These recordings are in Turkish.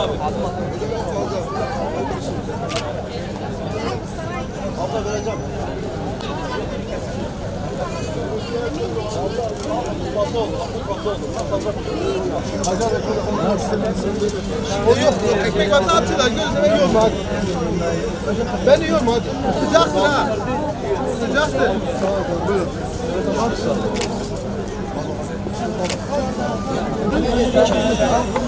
O yok yok ekmek var ne atıyorlar gözüme yiyorum hadi. Ben yiyorum hadi. Sıcaktır ha. Sıcaktır.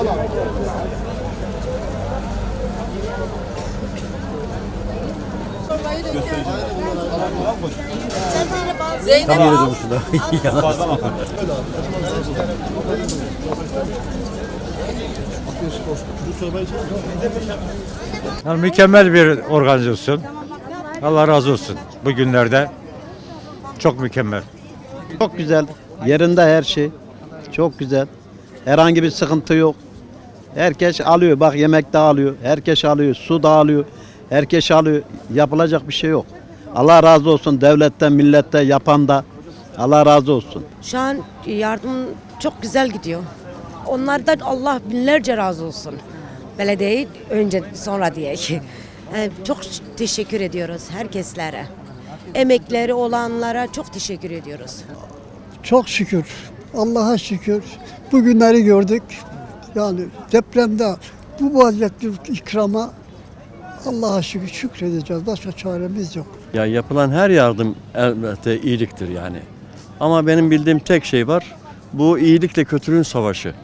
Yani mükemmel bir organizasyon. Allah razı olsun bu günlerde. Çok mükemmel. Çok güzel. Yerinde her şey. Çok güzel. Herhangi bir sıkıntı yok. Herkes alıyor. Bak yemek de alıyor. Herkes alıyor. Su da alıyor. Herkes alıyor. Yapılacak bir şey yok. Allah razı olsun devletten, millette, yapan da. Allah razı olsun. Şu an yardım çok güzel gidiyor. Onlardan Allah binlerce razı olsun. Belediyeyi önce sonra diye ki. Yani çok teşekkür ediyoruz herkeslere. Emekleri olanlara çok teşekkür ediyoruz. Çok şükür. Allah'a şükür. Bugünleri gördük. Yani depremde bu vaziyette ikrama Allah'a şükür şükredeceğiz. Başka çaremiz yok. Ya yapılan her yardım elbette iyiliktir yani. Ama benim bildiğim tek şey var. Bu iyilikle kötülüğün savaşı.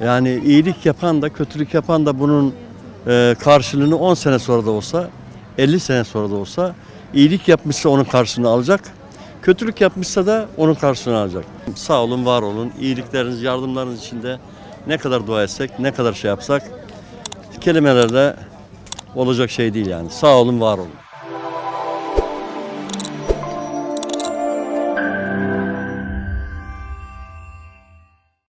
Yani iyilik yapan da kötülük yapan da bunun e, karşılığını 10 sene sonra da olsa 50 sene sonra da olsa iyilik yapmışsa onun karşılığını alacak. Kötülük yapmışsa da onun karşılığını alacak. Sağ olun, var olun. İyilikleriniz, yardımlarınız içinde ne kadar dua etsek, ne kadar şey yapsak kelimelerle olacak şey değil yani. Sağ olun, var olun.